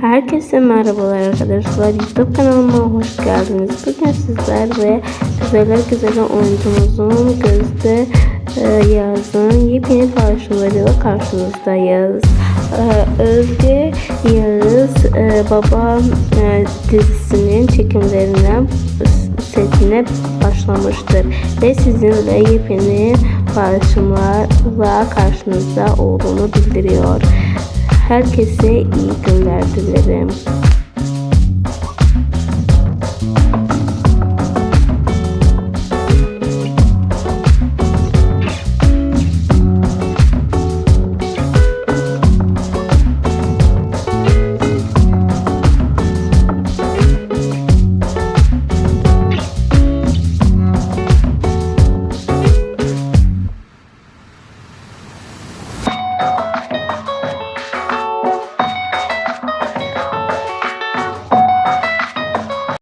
Herkese merhabalar arkadaşlar. YouTube kanalıma hoş geldiniz. Bugün sizlerle güzeller güzel oyuncumuzun Gözde e, Yağız'ın yepyeni paylaşımlarıyla karşınızdayız. E, Özge Yağız e, Baba e, dizisinin çekimlerine setine başlamıştır ve sizinle yepyeni paylaşımlarla karşınızda olduğunu bildiriyor. Herkese iyi günler Instagram.